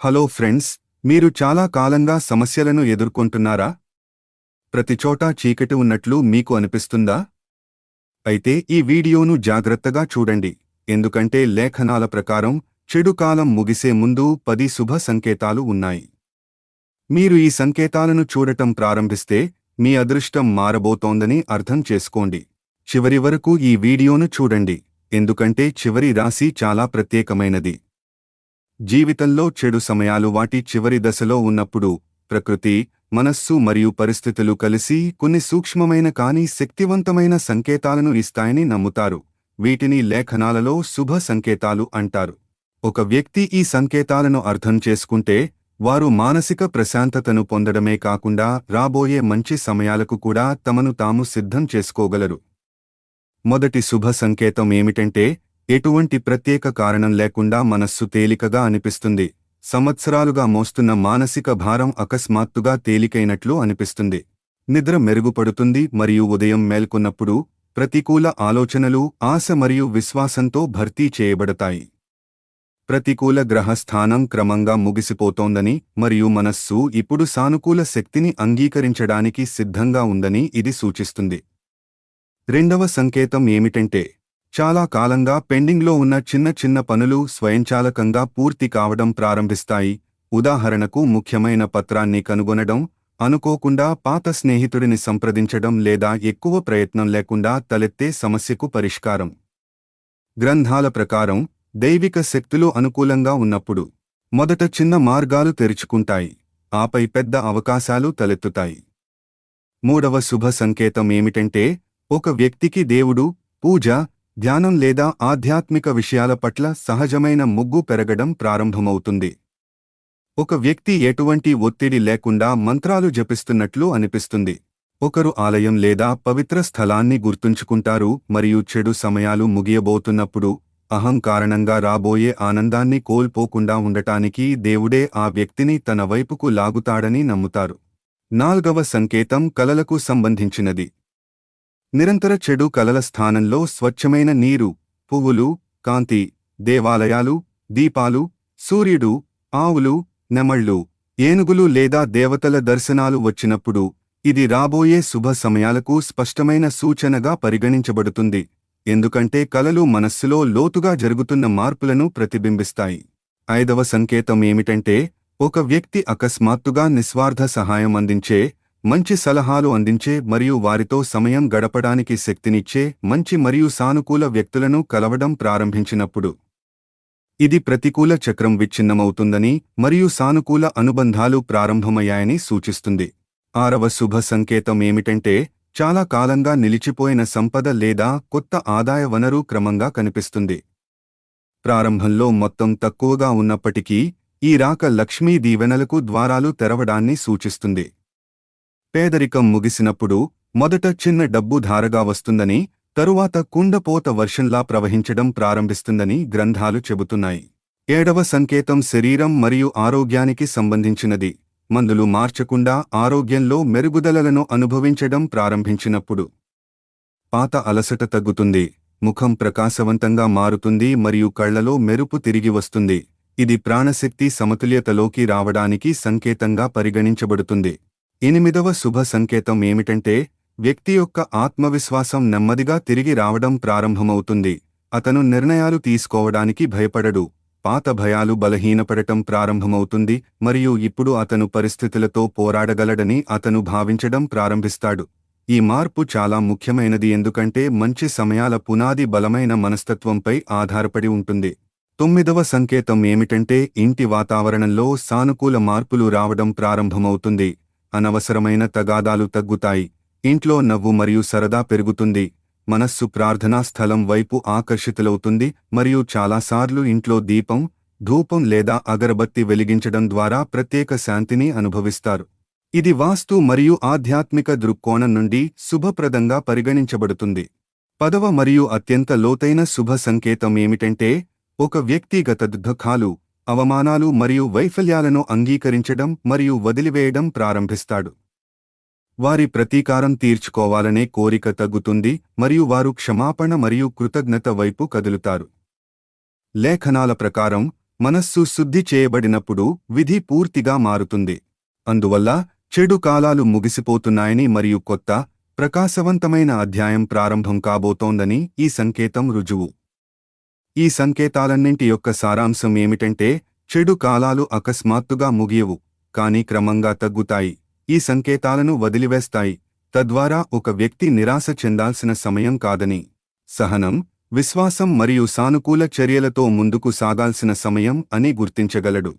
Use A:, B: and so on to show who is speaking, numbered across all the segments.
A: Hello friends మీరు చాలా కాలంగా సమస్యలను ఎదుర్కొంటున్నారా? ప్రతిచోటా చీకటి ఉన్నట్లు మీకు అనిపిస్తుందా? అయితే ఈ వీడియోను జాగ్రత్తగా చూడండి ఎందుకంటే లేఖనాల ప్రకారం చెడు కాలం ముగిసే ముందు పది శుభ సంకేతాలు ఉన్నాయి. మీరు ఈ సంకేతాలను చూడటం ప్రారంభిస్తే మీ అదృష్టం మారబోతోందని అర్థం చేసుకోండి. చివరి వరకు ఈ వీడియోను చూడండి ఎందుకంటే చివరి రాశి చాలా ప్రత్యేకమైనది. జీవితంలో చెడు సమయాలు వాటి చివరి దశలో ఉన్నప్పుడు ప్రకృతి మనస్సు మరియు పరిస్థితులు కలిసి కొన్ని సూక్ష్మమైన కానీ శక్తివంతమైన సంకేతాలను ఇస్తాయని నమ్ముతారు. వీటిని లేఖనాలలో శుభ సంకేతాలు అంటారు. ఒక వ్యక్తి ఈ సంకేతాలను అర్థం చేసుకుంటే వారు మానసిక ప్రశాంతతను పొందడమే కాకుండా రాబోయే మంచి సమయాలకు కూడా తమను తాము సిద్ధం చేసుకోగలరు. మొదటి శుభ సంకేతం ఏమిటంటే ఎటువంటి ప్రత్యేక కారణం లేకుండా మనస్సు తేలికగా అనిపిస్తుంది. సంవత్సరాలుగా మోస్తున్న మానసిక భారం అకస్మాత్తుగా తేలికైనట్లు అనిపిస్తుంది. నిద్ర మెరుగుపడుతుంది మరియు ఉదయం మేల్కొన్నప్పుడు ప్రతికూల ఆలోచనలు ఆశ మరియు విశ్వాసంతో భర్తీ చేయబడతాయి. ప్రతికూల గ్రహస్థానం క్రమంగా ముగిసిపోతోందని మరియు మనస్సు ఇప్పుడు సానుకూల శక్తిని అంగీకరించడానికి సిద్ధంగా ఉందని ఇది సూచిస్తుంది. రెండవ సంకేతం ఏమిటంటే చాలా కాలంగా పెండింగ్లో ఉన్న చిన్న చిన్న పనులు స్వయంచాలకంగా పూర్తి కావడం ప్రారంభిస్తాయి. ఉదాహరణకు ముఖ్యమైన పత్రాన్ని కనుగొనడం అనుకోకుండా పాత స్నేహితుడిని సంప్రదించడం లేదా ఎక్కువ ప్రయత్నం లేకుండా తలెత్తే సమస్యకు పరిష్కారం. గ్రంథాల ప్రకారం దైవిక శక్తులు అనుకూలంగా ఉన్నప్పుడు మొదట చిన్న మార్గాలు తెరుచుకుంటాయి. ఆపై పెద్ద అవకాశాలు తలెత్తుతాయి. మూడవ శుభ సంకేతం ఏమిటంటే ఒక వ్యక్తికి దేవుడు పూజ ధ్యానం లేదా ఆధ్యాత్మిక విషయాల పట్ల సహజమైన ముగ్గు పెరగడం ప్రారంభమవుతుంది. ఒక వ్యక్తి ఎటువంటి ఒత్తిడి లేకుండా మంత్రాలు జపిస్తున్నట్లు అనిపిస్తుంది. ఒకరు ఆలయం లేదా పవిత్ర స్థలాన్ని గుర్తుంచుకుంటారు మరియు చెడు సమయాలు ముగియబోతున్నప్పుడు అహం కారణంగా రాబోయే ఆనందాన్ని కోల్పోకుండా ఉండటానికి దేవుడే ఆ వ్యక్తిని తన వైపుకు లాగుతాడని నమ్ముతారు. నాల్గవ సంకేతం కలలకు సంబంధించినది. నిరంతర చెడు కలల స్థానంలో స్వచ్ఛమైన నీరు పువ్వులు కాంతి దేవాలయాలు దీపాలు సూర్యుడు ఆవులు నెమళ్ళు ఏనుగులు లేదా దేవతల దర్శనాలు వచ్చినప్పుడు ఇది రాబోయే శుభ సమయాలకు స్పష్టమైన సూచనగా పరిగణించబడుతుంది. ఎందుకంటే కలలు మనస్సులో లోతుగా జరుగుతున్న మార్పులను ప్రతిబింబిస్తాయి. ఐదవ సంకేతం ఏమిటంటే ఒక వ్యక్తి అకస్మాత్తుగా నిస్వార్థ సహాయం అందించే మంచి సలహాలు అందించే మరియు వారితో సమయం గడపడానికి శక్తినిచ్చే మంచి మరియు సానుకూల వ్యక్తులను కలవడం ప్రారంభించినప్పుడు. ఇది ప్రతికూల చక్రం విచ్ఛిన్నమవుతుందని మరియు సానుకూల అనుబంధాలు ప్రారంభమయ్యాయని సూచిస్తుంది. ఆరవ శుభ సంకేతం ఏమిటంటే చాలా కాలంగా నిలిచిపోయిన సంపద లేదా కొత్త ఆదాయ వనరు క్రమంగా కనిపిస్తుంది. ప్రారంభంలో మొత్తం తక్కువగా ఉన్నప్పటికీ ఈ రాక లక్ష్మీ దీవెనలకు ద్వారాలు తెరవడాన్ని సూచిస్తుంది. పేదరికం ముగిసినప్పుడు మొదట చిన్న డబ్బు ధారగా వస్తుందని తరువాత కుండపోత వర్షంలా ప్రవహించడం ప్రారంభిస్తుందని గ్రంథాలు చెబుతున్నాయి. ఏడవ సంకేతం శరీరం మరియు ఆరోగ్యానికి సంబంధించినది. మందులు మార్చకుండా ఆరోగ్యంలో మెరుగుదలలను అనుభవించడం ప్రారంభించినప్పుడు. పాత అలసట తగ్గుతుంది. ముఖం ప్రకాశవంతంగా మారుతుంది మరియు కళ్ళలో మెరుపు తిరిగి వస్తుంది. ఇది ప్రాణశక్తి సమతుల్యతలోకి రావడానికి సంకేతంగా పరిగణించబడుతుంది. ఎనిమిదవ శుభ సంకేతం ఏమిటంటే వ్యక్తి యొక్క ఆత్మవిశ్వాసం నెమ్మదిగా తిరిగి రావడం ప్రారంభమవుతుంది. అతను నిర్ణయాలు తీసుకోవడానికి భయపడడు. పాత భయాలు బలహీనపడటం ప్రారంభమవుతుంది మరియు ఇప్పుడు అతను పరిస్థితులతో పోరాడగలడని అతను భావించడం ప్రారంభిస్తాడు. ఈ మార్పు చాలా ముఖ్యమైనది ఎందుకంటే మంచి సమయాల పునాది బలమైన మనస్తత్వంపై ఆధారపడి ఉంటుంది. తొమ్మిదవ సంకేతం ఏమిటంటే ఇంటి వాతావరణంలో సానుకూల మార్పులు రావడం ప్రారంభమవుతుంది. అనవసరమైన తగాదాలు తగ్గుతాయి. ఇంట్లో నవ్వు మరియు సరదా పెరుగుతుంది. మనస్సు ప్రార్థనా స్థలం వైపు ఆకర్షితులవుతుంది మరియు చాలాసార్లు ఇంట్లో దీపం ధూపం లేదా అగరబత్తి వెలిగించడం ద్వారా ప్రత్యేక శాంతిని అనుభవిస్తారు. ఇది వాస్తు మరియు ఆధ్యాత్మిక దృక్కోణం నుండి శుభప్రదంగా పరిగణించబడుతుంది. పదవ మరియు అత్యంత లోతైన శుభ సంకేతం ఏమిటంటే ఒక వ్యక్తిగత దుఃఖాలు అవమానాలు మరియు వైఫల్యాలను అంగీకరించడం మరియు వదిలివేయడం ప్రారంభిస్తాడు. వారి ప్రతీకారం తీర్చుకోవాలనే కోరిక తగ్గుతుంది మరియు వారు క్షమాపణ మరియు కృతజ్ఞత వైపు కదులుతారు. లేఖనాల ప్రకారం మనస్సు శుద్ధి చేయబడినప్పుడు విధి పూర్తిగా మారుతుంది. అందువల్ల చెడు కాలాలు ముగిసిపోతున్నాయని మరియు కొత్త ప్రకాశవంతమైన అధ్యాయం ప్రారంభం కాబోతోందని ఈ సంకేతం రుజువు. ఈ సంకేతాలన్నింటి యొక్క సారాంశం ఏమిటంటే చెడు కాలాలు అకస్మాత్తుగా ముగియవు కాని క్రమంగా తగ్గుతాయి. ఈ సంకేతాలను వదిలివేస్తాయి. తద్వారా ఒక వ్యక్తి నిరాశ చెందాల్సిన సమయం కాదని. సహనం విశ్వాసం మరియు సానుకూల చర్యలతో ముందుకు సాగాల్సిన సమయం అని గుర్తించగలడు.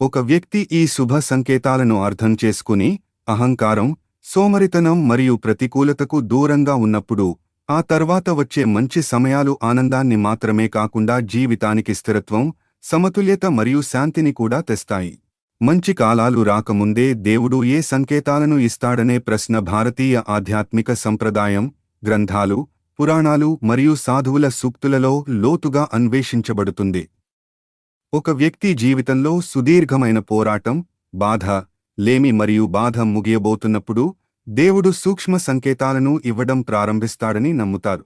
A: ఒక వ్యక్తి ఈ శుభ సంకేతాలను అర్థం చేసుకుని అహంకారం సోమరితనం మరియు ప్రతికూలతకు దూరంగా ఉన్నప్పుడు ఆ తర్వాత వచ్చే మంచి సమయాలు ఆనందాన్ని మాత్రమే కాకుండా జీవితానికి స్థిరత్వం సమతుల్యత మరియు శాంతిని కూడా తెస్తాయి. మంచి కాలాలు రాకముందే దేవుడు ఏ సంకేతాలను ఇస్తాడనే ప్రశ్న భారతీయ ఆధ్యాత్మిక సంప్రదాయం గ్రంథాలు పురాణాలు మరియు సాధువుల సూక్తులలో లోతుగా అన్వేషించబడుతుంది. ఒక వ్యక్తి జీవితంలో సుదీర్ఘమైన పోరాటం బాధ లేమి మరియు బాధ ముగియబోతున్నప్పుడు దేవుడు సూక్ష్మ సంకేతాలను ఇవ్వడం ప్రారంభిస్తాడని నమ్ముతారు.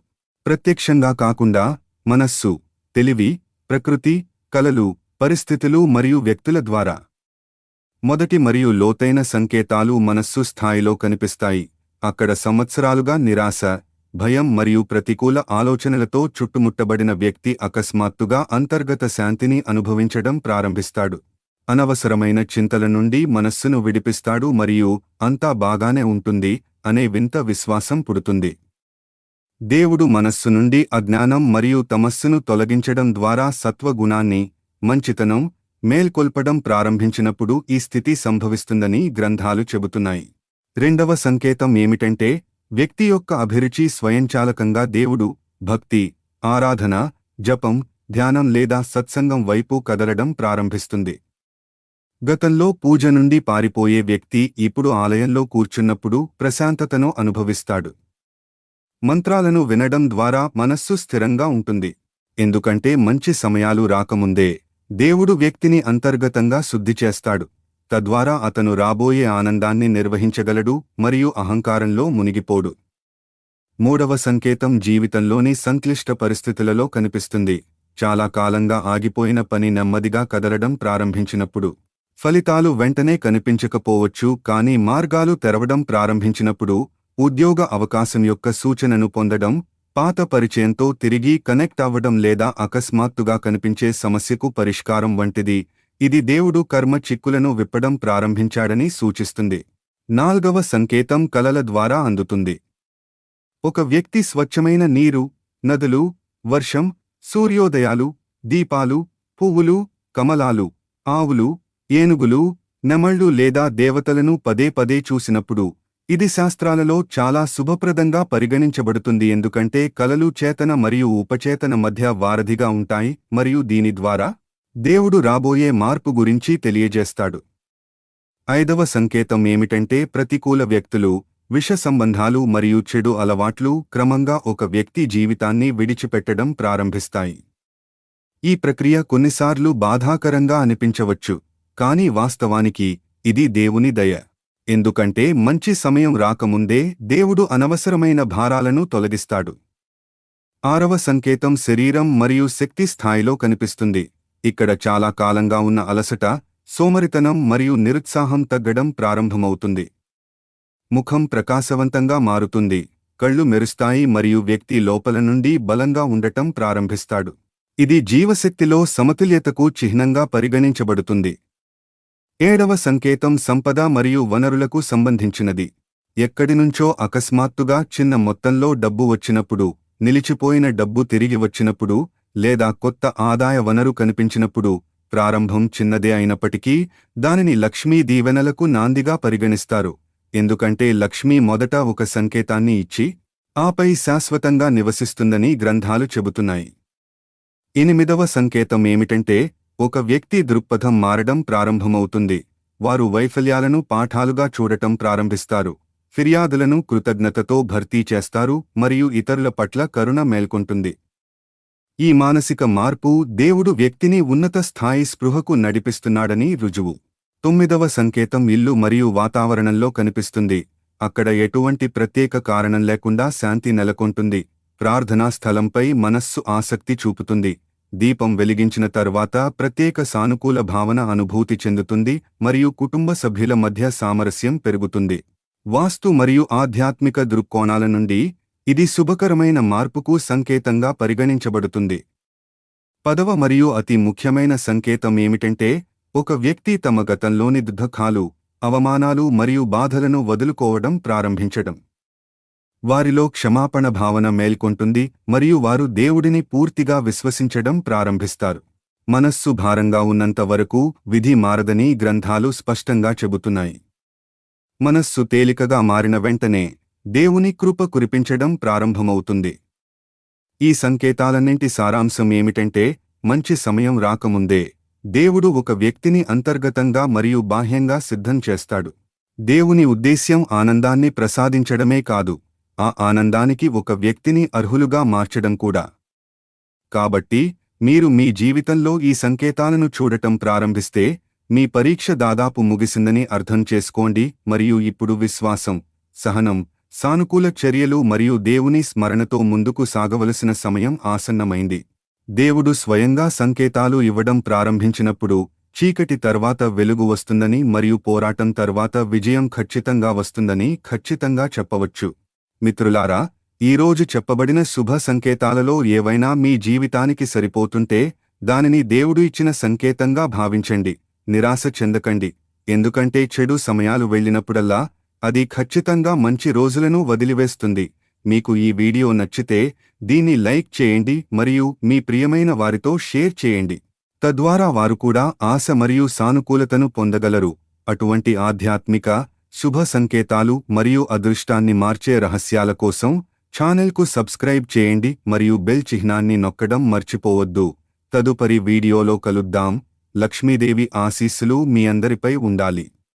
A: ప్రత్యక్షంగా కాకుండా మనస్సు తెలివి ప్రకృతి కలలు పరిస్థితులు మరియు వ్యక్తుల ద్వారా. మొదటి మరియు లోతైన సంకేతాలు మనస్సు స్థాయిలో కనిపిస్తాయి. అక్కడ సంవత్సరాలుగా నిరాశ భయం మరియు ప్రతికూల ఆలోచనలతో చుట్టుముట్టబడిన వ్యక్తి అకస్మాత్తుగా అంతర్గత శాంతిని అనుభవించడం ప్రారంభిస్తాడు. అనవసరమైన చింతల నుండి మనస్సును విడిపిస్తాడు మరియు అంతా బాగానే ఉంటుంది అనే వింత విశ్వాసం పుడుతుంది. దేవుడు మనస్సు నుండి అజ్ఞానం మరియు తమస్సును తొలగించడం ద్వారా సత్వగుణాన్ని మంచితనం మేల్కొల్పడం ప్రారంభించినప్పుడు ఈ స్థితి సంభవిస్తుందని గ్రంథాలు చెబుతున్నాయి. రెండవ సంకేతం ఏమిటంటే వ్యక్తి యొక్క అభిరుచి స్వయంచాలకంగా దేవుడు భక్తి ఆరాధన జపం ధ్యానం లేదా సత్సంగం వైపు కదలడం ప్రారంభిస్తుంది. గతంలో పూజ నుండి పారిపోయే వ్యక్తి ఇప్పుడు ఆలయంలో కూర్చున్నప్పుడు ప్రశాంతతను అనుభవిస్తాడు. మంత్రాలను వినడం ద్వారా మనస్సు స్థిరంగా ఉంటుంది. ఎందుకంటే మంచి సమయాలు రాకముందే దేవుడు వ్యక్తిని అంతర్గతంగా శుద్ధి చేస్తాడు. తద్వారా అతను రాబోయే ఆనందాన్ని నిర్వహించగలడు మరియు అహంకారంలో మునిగిపోడు. మూడవ సంకేతం జీవితంలోని సంక్లిష్ట పరిస్థితులలో కనిపిస్తుంది. చాలా కాలంగా ఆగిపోయిన పని నెమ్మదిగా కదలడం ప్రారంభించినప్పుడు ఫలితాలు వెంటనే కనిపించకపోవచ్చు కానీ మార్గాలు తెరవడం ప్రారంభించినప్పుడు ఉద్యోగ అవకాశం యొక్క సూచనను పొందడం పాత పరిచయంతో తిరిగి కనెక్ట్ అవ్వడం లేదా అకస్మాత్తుగా కనిపించే సమస్యకు పరిష్కారం వంటిది. ఇది దేవుడు కర్మ చిక్కులను విప్పడం ప్రారంభించాడని సూచిస్తుంది. నాల్గవ సంకేతం కలల ద్వారా అందుతుంది. ఒక వ్యక్తి స్వచ్ఛమైన నీరు నదులు వర్షం సూర్యోదయాలు దీపాలు పువ్వులు కమలాలు ఆవులు ఏనుగులు నెమళ్ళు లేదా దేవతలను పదే పదే చూసినప్పుడు ఇది శాస్త్రాలలో చాలా శుభప్రదంగా పరిగణించబడుతుంది ఎందుకంటే కలలు చేతన మరియు ఉపచేతన మధ్య వారధిగా ఉంటాయి మరియు దీని ద్వారా దేవుడు రాబోయే మార్పు గురించి తెలియజేస్తాడు. ఐదవ సంకేతం ఏమిటంటే ప్రతికూల వ్యక్తులు విష సంబంధాలు మరియు చెడు అలవాట్లు క్రమంగా ఒక వ్యక్తి జీవితాన్ని విడిచిపెట్టడం ప్రారంభిస్తాయి. ఈ ప్రక్రియ కొన్నిసార్లు బాధాకరంగా అనిపించవచ్చు. కానీ వాస్తవానికి ఇది దేవుని దయ. ఎందుకంటే మంచి సమయం రాకముందే దేవుడు అనవసరమైన భారాలను తొలగిస్తాడు. ఆరవ సంకేతం శరీరం మరియు శక్తి స్థాయిలో కనిపిస్తుంది. ఇక్కడ చాలా కాలంగా ఉన్న అలసట సోమరితనం మరియు నిరుత్సాహం తగ్గడం ప్రారంభమవుతుంది. ముఖం ప్రకాశవంతంగా మారుతుంది. కళ్ళు మెరుస్తాయి మరియు వ్యక్తి లోపల నుండి బలంగా ఉండటం ప్రారంభిస్తాడు. ఇది జీవశక్తిలో సమతుల్యతకు చిహ్నంగా పరిగణించబడుతుంది. ఏడవ సంకేతం సంపద మరియు వనరులకు సంబంధించినది. ఎక్కడినుంచో అకస్మాత్తుగా చిన్న మొత్తంలో డబ్బు వచ్చినప్పుడు నిలిచిపోయిన డబ్బు తిరిగి వచ్చినప్పుడు లేదా కొత్త ఆదాయ వనరు కనిపించినప్పుడు ప్రారంభం చిన్నదే అయినప్పటికీ దానిని లక్ష్మీ దీవెనలకు నాందిగా పరిగణిస్తారు. ఎందుకంటే లక్ష్మీ మొదట ఒక సంకేతాన్ని ఇచ్చి ఆపై శాశ్వతంగా నివసిస్తుందని గ్రంథాలు చెబుతున్నాయి. ఎనిమిదవ సంకేతం ఏమిటంటే ఒక వ్యక్తి దృక్పథం మారడం ప్రారంభమవుతుంది. వారు వైఫల్యాలను పాఠాలుగా చూడటం ప్రారంభిస్తారు. ఫిర్యాదులను కృతజ్ఞతతో భర్తీ చేస్తారు మరియు ఇతరుల పట్ల కరుణ మేల్కొంటుంది. ఈ మానసిక మార్పు దేవుడు వ్యక్తిని ఉన్నత స్థాయి స్పృహకు నడిపిస్తున్నాడని రుజువు. తొమ్మిదవ సంకేతం ఇల్లు మరియు వాతావరణంలో కనిపిస్తుంది. అక్కడ ఎటువంటి ప్రత్యేక కారణం లేకుండా శాంతి నెలకొంటుంది. ప్రార్థనా స్థలంపై మనస్సు ఆసక్తి చూపుతుంది. దీపం వెలిగించిన తరువాత ప్రత్యేక సానుకూల భావన అనుభూతి చెందుతుంది మరియు కుటుంబ సభ్యుల మధ్య సామరస్యం పెరుగుతుంది. వాస్తు మరియు ఆధ్యాత్మిక దృక్కోణాల నుండి ఇది శుభకరమైన మార్పుకు సంకేతంగా పరిగణించబడుతుంది. పదవ మరియు అతి ముఖ్యమైన సంకేతం ఏమిటంటే ఒక వ్యక్తి తమ గతంలోని దుఃఖాలు అవమానాలు మరియు బాధలను వదులుకోవడం ప్రారంభించడం. వారిలో క్షమాపణ భావన మేల్కొంటుంది మరియు వారు దేవుడిని పూర్తిగా విశ్వసించడం ప్రారంభిస్తారు. మనస్సు భారంగా ఉన్నంత వరకు విధి మారదని గ్రంథాలు స్పష్టంగా చెబుతున్నాయి. మనస్సు తేలికగా మారిన వెంటనే దేవుని కృప కురిపించడం ప్రారంభమవుతుంది. ఈ సంకేతాలన్నింటి సారాంశం ఏమిటంటే మంచి సమయం రాకముందే దేవుడు ఒక వ్యక్తిని అంతర్గతంగా మరియు బాహ్యంగా సిద్ధం చేస్తాడు. దేవుని ఉద్దేశ్యం ఆనందాన్ని ప్రసాదించడమే కాదు ఆ ఆనందానికి ఒక వ్యక్తిని అర్హులుగా మార్చడం కూడా. కాబట్టి మీరు మీ జీవితంలో ఈ సంకేతాలను చూడటం ప్రారంభిస్తే మీ పరీక్ష దాదాపు ముగిసిందని అర్థం చేసుకోండి మరియు ఇప్పుడు విశ్వాసం సహనం సానుకూల చర్యలు మరియు దేవుని స్మరణతో ముందుకు సాగవలసిన సమయం ఆసన్నమైంది. దేవుడు స్వయంగా సంకేతాలు ఇవ్వడం ప్రారంభించినప్పుడు చీకటి తర్వాత వెలుగు వస్తుందని మరియు పోరాటం తర్వాత విజయం ఖచ్చితంగా వస్తుందని ఖచ్చితంగా చెప్పవచ్చు. మిత్రులారా ఈరోజు చెప్పబడిన శుభ సంకేతాలలో ఏవైనా మీ జీవితానికి సరిపోతుంటే దానిని దేవుడు ఇచ్చిన సంకేతంగా భావించండి. నిరాశ చెందకండి. ఎందుకంటే చెడు సమయాలు వెళ్ళినప్పుడల్లా అది ఖచ్చితంగా మంచి రోజులను వదిలివేస్తుంది. మీకు ఈ వీడియో నచ్చితే దీన్ని లైక్ చేయండి మరియు మీ ప్రియమైన వారితో షేర్ చేయండి. తద్వారా వారు కూడా ఆశ మరియు సానుకూలతను పొందగలరు. అటువంటి ఆధ్యాత్మిక శుభ సంకేతాలు మరియు అదృష్టాన్ని మార్చే రహస్యాల కోసం ఛానల్కు సబ్స్క్రైబ్ చేయండి మరియు బెల్ చిహ్నాన్ని నొక్కడం మర్చిపోవద్దు. తదుపరి వీడియోలో కలుద్దాం. లక్ష్మీదేవి ఆశీస్సులు మీ అందరిపై ఉండాలి.